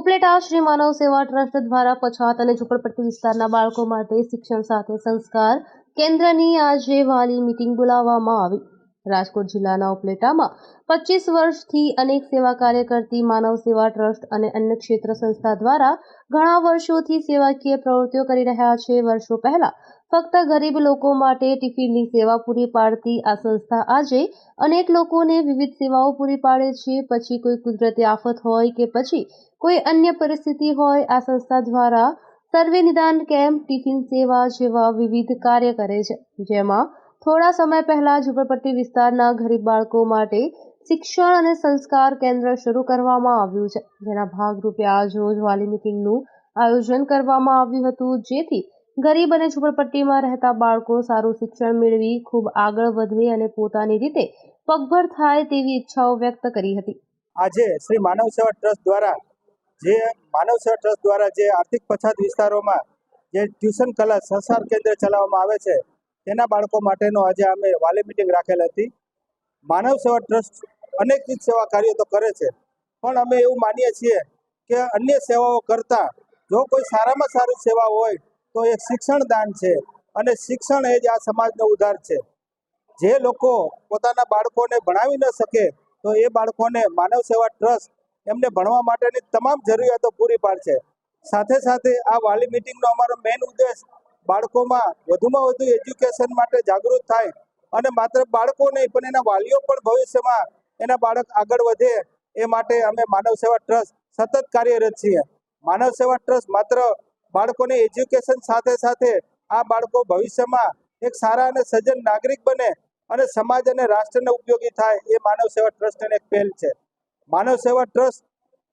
ઉપલેટા શ્રી માનવ સેવા ટ્રસ્ટ દ્વારા પછાત અને ઝુંપડપટ્ટી વિસ્તારના બાળકો માટે શિક્ષણ સાથે સંસ્કાર કેન્દ્રની આજે વાલી મીટિંગ બોલાવવામાં આવી. રાજકોટ જિલ્લાના ઉપલેટામાં પચીસ વર્ષથી અનેક સેવા કાર્ય કરતી માનવ સેવા ટ્રસ્ટ અને અન્ય ક્ષેત્ર સંસ્થા દ્વારા ઘણા વર્ષોથી સેવાકીય પ્રવૃત્તિઓ કરી રહ્યા છે. વર્ષો પહેલા ફક્ત ગરીબ લોકો માટે ટિફિનની સેવા પૂરી પાડતી આ સંસ્થા આજે અનેક લોકોને વિવિધ સેવાઓ પૂરી પાડે છે. પછી કોઈ કુદરતી આફત હોય કે પછી કોઈ અન્ય પરિસ્થિતિ હોય, આ સંસ્થા દ્વારા સર્વે નિદાન કેમ્પ, ટિફિન સેવા જેવા વિવિધ કાર્ય કરે છે. જેમાં થોડા સમય પહેલા ઝુંપડપટ્ટી વિસ્તારના ગરીબ બાળકો માટે શિક્ષણ અને સંસ્કાર કેન્દ્ર શરૂ કરવામાં આવ્યું છે. જેના ભાગરૂપે આજરોજ વાલી મિટિંગનું આયોજન કરવામાં આવ્યું હતું. જેથી ગરીબ અને ઝૂંપડપટ્ટીમાં રહેતા બાળકો સારું શિક્ષણ મેળવી, ખૂબ આગળ વધે અને પોતાની રીતે પગભર થાય તેવી ઈચ્છાઓ વ્યક્ત કરી હતી. આજે શ્રી માનવ સેવા ટ્રસ્ટ દ્વારા જે માનવ સેવા ટ્રસ્ટ દ્વારા જે આર્થિક પછાત વિસ્તારોમાં જે ટ્યુશન કલા સંસાર કેન્દ્ર ચલાવવામાં આવે છે, તેના બાળકો માટેનો આજે અમે વાલી મિટિંગ રાખેલ હતી. માનવ સેવા ટ્રસ્ટ અનેકવિધ સેવા કાર્યો તો કરે છે, પણ અમે એવું માનીએ છીએ કે અન્ય સેવાઓ કરતાં જો કોઈ સારામાં સારી સેવા હોય તો એ શિક્ષણ દાન છે. અને શિક્ષણ એ જ આ સમાજનો ઉદ્ધાર છે. જે લોકો પોતાના બાળકોને ભણાવી ન શકે, તો એ બાળકોને માનવ સેવા ટ્રસ્ટ એમને ભણવા માટેની તમામ જરૂરિયાતો પૂરી પાડશે. સાથે સાથે આ વાલી મિટિંગનો અમારો મેઇન ઉદ્દેશ બાળકોમાં વધુમાં વધુ એજ્યુકેશન માટે જાગૃત થાય અને માત્ર બાળકો નહીં, પણ એના વાલીઓ પણ ભવિષ્યમાં એના બાળક આગળ વધે એ માટે અમે માનવ સેવા ટ્રસ્ટ સતત કાર્યરત છીએ. માનવ સેવા ટ્રસ્ટ માત્ર બાળકોને એજ્યુકેશન સાથે સાથે આ બાળકો ભવિષ્યમાં એક સારા અને સજ્જન નાગરિક બને અને સમાજ અને રાષ્ટ્રને ઉપયોગી થાય એ માનવ સેવા ટ્રસ્ટની એક પહેલ છે. માનવ સેવા ટ્રસ્ટ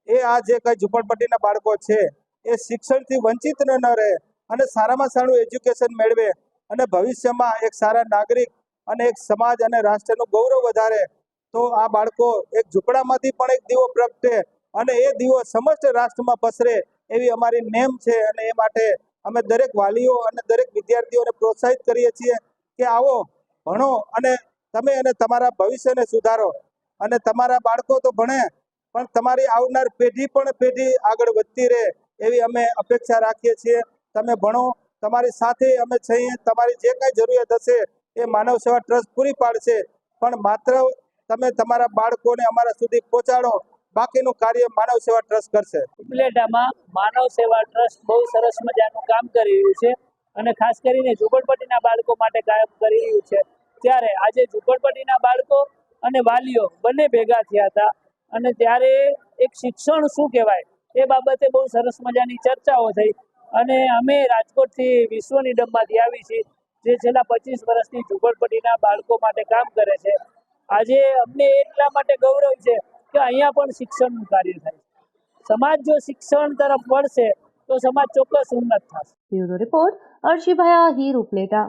એ આ જે કઈ ઝુંપડપટ્ટીના બાળકો છે, એ શિક્ષણથી વંચિત ન રહે અને સારામાં સારું એજ્યુકેશન મેળવે અને ભવિષ્યમાં એક સારા નાગરિક અને એક સમાજ અને રાષ્ટ્રનું ગૌરવ વધારે, તો આ બાળકો એક ઝૂંપડામાંથી પણ એક દીવો પ્રગટે અને એ દીવો સમસ્ત રાષ્ટ્રમાં પસરે એવી અમારી નેમ છે અને એ માટે અમે દરેક વાલીઓ અને દરેક વિદ્યાર્થીઓને પ્રોત્સાહિત કરીએ છીએ કે આવો, ભણો અને તમે અને તમારા ભવિષ્યને સુધારો. અને તમારા બાળકો તો ભણે, પણ તમારી આવનાર પેઢી પણ પેઢી આગળ વધતી રહે એવી અમે અપેક્ષા રાખીએ છીએ. તમે ભણો, તમારી સાથે અમે છીએ, તમારી જે કાંઈ જરૂરિયાત હશે એ માનવ સેવા ટ્રસ્ટ પૂરી પાડશે. પણ માત્ર તમે તમારા બાળકોને અમારા સુધી પહોંચાડો બાકીનું કાર્ય માનવ સેવા ટ્રસ્ટ કરશે. ઉપલેટામાં માનવ સેવા ટ્રસ્ટ બહુ સરસ મજાનું કામ કરી રહ્યું છે અને ખાસ કરીને ઝુંપડપટ્ટીના બાળકો માટે કામ કરી રહ્યું છે. ત્યારે આજે ઝુંપડપટ્ટીના બાળકો અને વાલીઓ બંને ભેગા થયા હતા અને ત્યારે એક શિક્ષણ શું કહેવાય એ બાબતે બહુ સરસ મજાની ચર્ચાઓ થઈ અને અમે રાજકોટથી વિશ્વની ડબ્બાથી આવી છીએ જે છેલ્લા પચીસ વર્ષથી ઝુંપડપટ્ટીના બાળકો માટે કામ કરે છે. આજે અમને એટલા માટે ગૌરવ છે કે અહીંયા પણ શિક્ષણનું કાર્ય થાય સમાજ જો શિક્ષણ તરફ વળશે, તો સમાજ ચોક્કસ ઉન્નત થશે. બ્યુરો રિપોર્ટ અર્શીભાઈ હીર ઉપલેટા.